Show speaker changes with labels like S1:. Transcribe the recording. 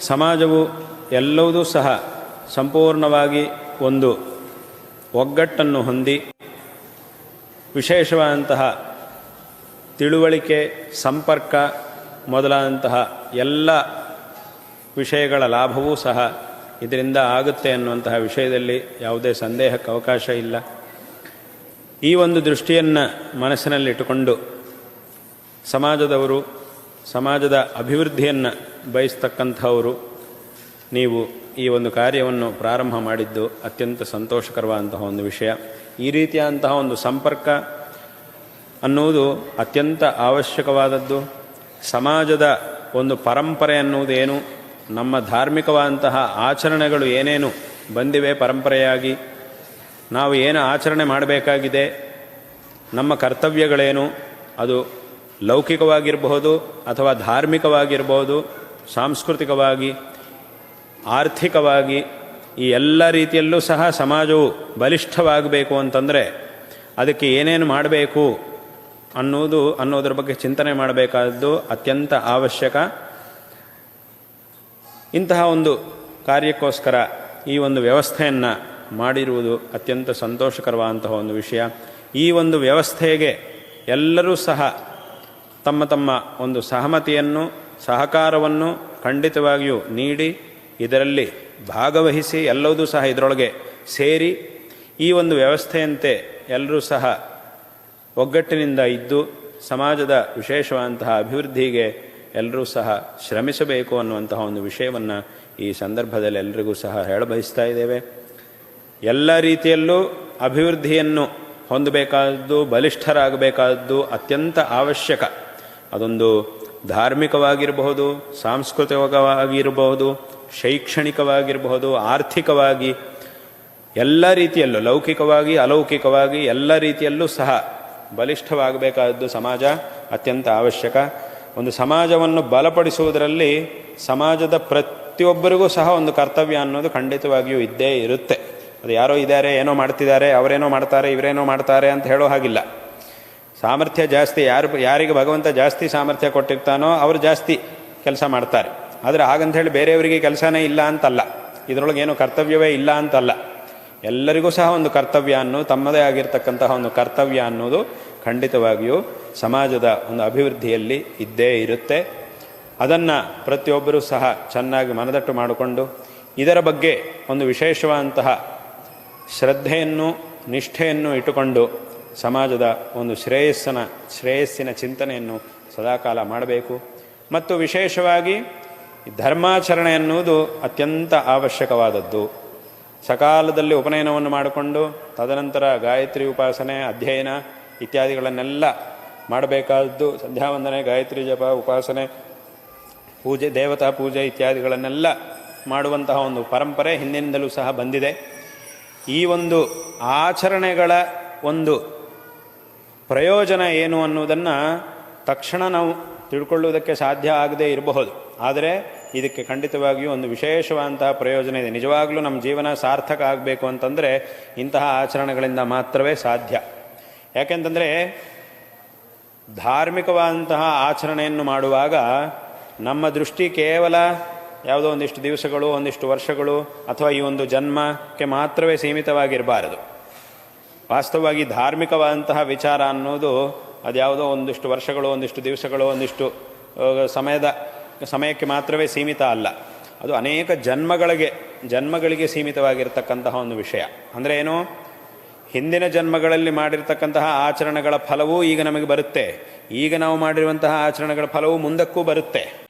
S1: ಸಮಾಜವು ಎಲ್ಲವುದೂ ಸಹ ಸಂಪೂರ್ಣವಾಗಿ ಒಂದು ಒಗ್ಗಟ್ಟನ್ನು ಹೊಂದಿ ವಿಶೇಷವಾದಂತಹ ತಿಳುವಳಿಕೆ, ಸಂಪರ್ಕ ಮೊದಲಾದಂತಹ ಎಲ್ಲ ವಿಷಯಗಳ ಲಾಭವೂ ಸಹ ಇದರಿಂದ ಆಗುತ್ತೆ ಅನ್ನುವಂತಹ ವಿಷಯದಲ್ಲಿ ಯಾವುದೇ ಸಂದೇಹಕ್ಕೆ ಅವಕಾಶ ಇಲ್ಲ. ಈ ಒಂದು ದೃಷ್ಟಿಯನ್ನು ಮನಸ್ಸಿನಲ್ಲಿಟ್ಟುಕೊಂಡು ಸಮಾಜದವರು ಸಮಾಜದ ಅಭಿವೃದ್ಧಿಯನ್ನು ಬಯಸ್ತಕ್ಕಂಥವರು, ನೀವು ಈ ಒಂದು ಕಾರ್ಯವನ್ನು ಪ್ರಾರಂಭ ಮಾಡಿದ್ದು ಅತ್ಯಂತ ಸಂತೋಷಕರವಾದಂತಹ ಒಂದು ವಿಷಯ. ಈ ರೀತಿಯಾದಂತಹ ಒಂದು ಸಂಪರ್ಕ ಅನ್ನುವುದು ಅತ್ಯಂತ ಅವಶ್ಯಕವಾದದ್ದು. ಸಮಾಜದ ಒಂದು ಪರಂಪರೆ ಅನ್ನುವುದೇನು ನಮ್ಮ ಧಾರ್ಮಿಕವಾದಂತಹ ಆಚರಣೆಗಳು ಏನೇನು ಬಂದಿವೆ ಪರಂಪರೆಯಾಗಿ? ನಾವು ಏನು ಆಚರಣೆ ಮಾಡಬೇಕಾಗಿದೆ? ನಮ್ಮ ಕರ್ತವ್ಯಗಳೇನು? ಅದು ಲೌಕಿಕವಾಗಿರಬಹುದು ಅಥವಾ ಧಾರ್ಮಿಕವಾಗಿರಬಹುದು, ಸಾಂಸ್ಕೃತಿಕವಾಗಿ, ಆರ್ಥಿಕವಾಗಿ, ಈ ಎಲ್ಲ ರೀತಿಯಲ್ಲೂ ಸಹ ಸಮಾಜವು ಬಲಿಷ್ಠವಾಗಬೇಕು ಅಂತಂದರೆ ಅದಕ್ಕೆ ಏನೇನು ಮಾಡಬೇಕು ಅನ್ನೋದು, ಅನ್ನೋದ್ರ ಬಗ್ಗೆ ಚಿಂತನೆ ಮಾಡಬೇಕಾದದ್ದು ಅತ್ಯಂತ ಅವಶ್ಯಕ. ಇಂತಹ ಒಂದು ಕಾರ್ಯಕ್ಕೋಸ್ಕರ ಈ ಒಂದು ವ್ಯವಸ್ಥೆಯನ್ನು ಮಾಡಿರುವುದು ಅತ್ಯಂತ ಸಂತೋಷಕರವಾದಂತಹ ಒಂದು ವಿಷಯ. ಈ ಒಂದು ವ್ಯವಸ್ಥೆಗೆ ಎಲ್ಲರೂ ಸಹ ತಮ್ಮ ತಮ್ಮ ಒಂದು ಸಹಮತಿಯನ್ನು, ಸಹಕಾರವನ್ನು ಖಂಡಿತವಾಗಿಯೂ ನೀಡಿ, ಇದರಲ್ಲಿ ಭಾಗವಹಿಸಿ ಎಲ್ಲವೂ ಸಹ ಇದರೊಳಗೆ ಸೇರಿ, ಈ ಒಂದು ವ್ಯವಸ್ಥೆಯಂತೆ ಎಲ್ಲರೂ ಸಹ ಒಗ್ಗಟ್ಟಿನಿಂದ ಇದ್ದು, ಸಮಾಜದ ವಿಶೇಷವಾದಂತಹ ಅಭಿವೃದ್ಧಿಗೆ ಎಲ್ಲರೂ ಸಹ ಶ್ರಮಿಸಬೇಕು ಅನ್ನುವಂತಹ ಒಂದು ವಿಷಯವನ್ನು ಈ ಸಂದರ್ಭದಲ್ಲಿ ಎಲ್ಲರಿಗೂ ಸಹ ಹೇಳಬಯಸ್ತಾ ಇದ್ದೇವೆ. ಎಲ್ಲ ರೀತಿಯಲ್ಲೂ ಅಭಿವೃದ್ಧಿಯನ್ನು ಹೊಂದಬೇಕಾದದ್ದು ಬಲಿಷ್ಠರಾಗಬೇಕಾದದ್ದು ಅತ್ಯಂತ ಅವಶ್ಯಕ. ಅದೊಂದು ಧಾರ್ಮಿಕವಾಗಿರಬಹುದು, ಸಾಂಸ್ಕೃತಿಕವಾಗಿರಬಹುದು, ಶೈಕ್ಷಣಿಕವಾಗಿರಬಹುದು, ಆರ್ಥಿಕವಾಗಿ ಎಲ್ಲ ರೀತಿಯಲ್ಲೂ, ಲೌಕಿಕವಾಗಿ, ಅಲೌಕಿಕವಾಗಿ ಎಲ್ಲ ರೀತಿಯಲ್ಲೂ ಸಹ ಬಲಿಷ್ಠವಾಗಬೇಕಾದದ್ದು ಸಮಾಜ ಅತ್ಯಂತ ಅವಶ್ಯಕ. ಒಂದು ಸಮಾಜವನ್ನು ಬಲಪಡಿಸುವುದರಲ್ಲಿ ಸಮಾಜದ ಪ್ರತಿಯೊಬ್ಬರಿಗೂ ಸಹ ಒಂದು ಕರ್ತವ್ಯ ಅನ್ನೋದು ಖಂಡಿತವಾಗಿಯೂ ಇದ್ದೇ ಇರುತ್ತೆ. ಅದು ಯಾರೋ ಇದ್ದಾರೆ, ಏನೋ ಮಾಡ್ತಿದ್ದಾರೆ, ಅವರೇನೋ ಮಾಡ್ತಾರೆ, ಇವರೇನೋ ಮಾಡ್ತಾರೆ ಅಂತ ಹೇಳೋ ಹಾಗಿಲ್ಲ. ಸಾಮರ್ಥ್ಯ ಜಾಸ್ತಿ, ಯಾರು, ಯಾರಿಗೆ ಭಗವಂತ ಜಾಸ್ತಿ ಸಾಮರ್ಥ್ಯ ಕೊಟ್ಟಿರ್ತಾನೋ ಅವರು ಜಾಸ್ತಿ ಕೆಲಸ ಮಾಡ್ತಾರೆ. ಆದರೆ ಹೇಳಿ ಬೇರೆಯವರಿಗೆ ಕೆಲಸನೇ ಇಲ್ಲ ಅಂತಲ್ಲ. ಇದರೊಳಗೆ ಏನು ಕರ್ತವ್ಯವೇ ಇಲ್ಲ ಅಂತಲ್ಲ. ಎಲ್ಲರಿಗೂ ಸಹ ಒಂದು ಕರ್ತವ್ಯ ಅನ್ನೋ ತಮ್ಮದೇ ಆಗಿರ್ತಕ್ಕಂತಹ ಒಂದು ಕರ್ತವ್ಯ ಅನ್ನೋದು ಖಂಡಿತವಾಗಿಯೂ ಸಮಾಜದ ಒಂದು ಅಭಿವೃದ್ಧಿಯಲ್ಲಿ ಇದ್ದೇ ಇರುತ್ತೆ. ಅದನ್ನು ಪ್ರತಿಯೊಬ್ಬರೂ ಸಹ ಚೆನ್ನಾಗಿ ಮನದಟ್ಟು ಮಾಡಿಕೊಂಡು, ಇದರ ಬಗ್ಗೆ ಒಂದು ವಿಶೇಷವಾದಂತಹ ಶ್ರದ್ಧೆಯನ್ನು, ನಿಷ್ಠೆಯನ್ನು ಇಟ್ಟುಕೊಂಡು ಸಮಾಜದ ಒಂದು ಶ್ರೇಯಸ್ಸನ, ಶ್ರೇಯಸ್ಸಿನ ಚಿಂತನೆಯನ್ನು ಸದಾಕಾಲ ಮಾಡಬೇಕು. ಮತ್ತು ವಿಶೇಷವಾಗಿ ಧರ್ಮಾಚರಣೆ ಎನ್ನುವುದು ಅತ್ಯಂತ ಅವಶ್ಯಕವಾದದ್ದು. ಸಕಾಲದಲ್ಲಿ ಉಪನಯನವನ್ನು ಮಾಡಿಕೊಂಡು, ತದನಂತರ ಗಾಯತ್ರಿ ಉಪಾಸನೆ, ಅಧ್ಯಯನ ಇತ್ಯಾದಿಗಳನ್ನೆಲ್ಲ ಮಾಡಬೇಕಾದದ್ದು ಸಂಧ್ಯಾವಂದನೆ, ಗಾಯತ್ರಿ ಜಪ, ಉಪಾಸನೆ, ಪೂಜೆ, ದೇವತಾ ಪೂಜೆ ಇತ್ಯಾದಿಗಳನ್ನೆಲ್ಲ ಮಾಡುವಂತಹ ಒಂದು ಪರಂಪರೆ ಹಿಂದಿನಿಂದಲೂ ಸಹ ಬಂದಿದೆ. ಈ ಒಂದು ಆಚರಣೆಗಳ ಒಂದು ಪ್ರಯೋಜನ ಏನು ಅನ್ನುವುದನ್ನು ತಕ್ಷಣ ನಾವು ತಿಳ್ಕೊಳ್ಳುವುದಕ್ಕೆ ಸಾಧ್ಯ ಆಗದೇ ಇರಬಹುದು. ಆದರೆ ಇದಕ್ಕೆ ಖಂಡಿತವಾಗಿಯೂ ಒಂದು ವಿಶೇಷವಾದಂತಹ ಪ್ರಯೋಜನ ಇದೆ. ನಿಜವಾಗಲೂ ನಮ್ಮ ಜೀವನ ಸಾರ್ಥಕ ಆಗಬೇಕು ಅಂತಂದರೆ ಇಂತಹ ಆಚರಣೆಗಳಿಂದ ಮಾತ್ರವೇ ಸಾಧ್ಯ. ಯಾಕೆಂತಂದರೆ ಧಾರ್ಮಿಕವಾದಂತಹ ಆಚರಣೆಯನ್ನು ಮಾಡುವಾಗ ನಮ್ಮ ದೃಷ್ಟಿ ಕೇವಲ ಯಾವುದೋ ಒಂದಿಷ್ಟು ದಿವಸಗಳು, ಒಂದಿಷ್ಟು ವರ್ಷಗಳು ಅಥವಾ ಈ ಒಂದು ಜನ್ಮಕ್ಕೆ ಮಾತ್ರವೇ ಸೀಮಿತವಾಗಿರಬಾರದು. ವಾಸ್ತವವಾಗಿ ಧಾರ್ಮಿಕವಾದಂತಹ ವಿಚಾರ ಅನ್ನೋದು ಅದ್ಯಾವುದೋ ಒಂದಿಷ್ಟು ವರ್ಷಗಳು, ಒಂದಿಷ್ಟು ದಿವಸಗಳು, ಒಂದಿಷ್ಟು ಸಮಯದ, ಸಮಯಕ್ಕೆ ಮಾತ್ರವೇ ಸೀಮಿತ ಅಲ್ಲ. ಅದು ಅನೇಕ ಜನ್ಮಗಳಿಗೆ ಜನ್ಮಗಳಿಗೆ ಸೀಮಿತವಾಗಿರ್ತಕ್ಕಂತಹ ಒಂದು ವಿಷಯ. ಅಂದರೆ ಏನು? ಹಿಂದಿನ ಜನ್ಮಗಳಲ್ಲಿ ಮಾಡಿರ್ತಕ್ಕಂತಹ ಆಚರಣೆಗಳ ಫಲವೂ ಈಗ ನಮಗೆ ಬರುತ್ತೆ. ಈಗ ನಾವು ಮಾಡಿರುವಂತಹ ಆಚರಣೆಗಳ ಫಲವೂ ಮುಂದಕ್ಕೂ ಬರುತ್ತೆ.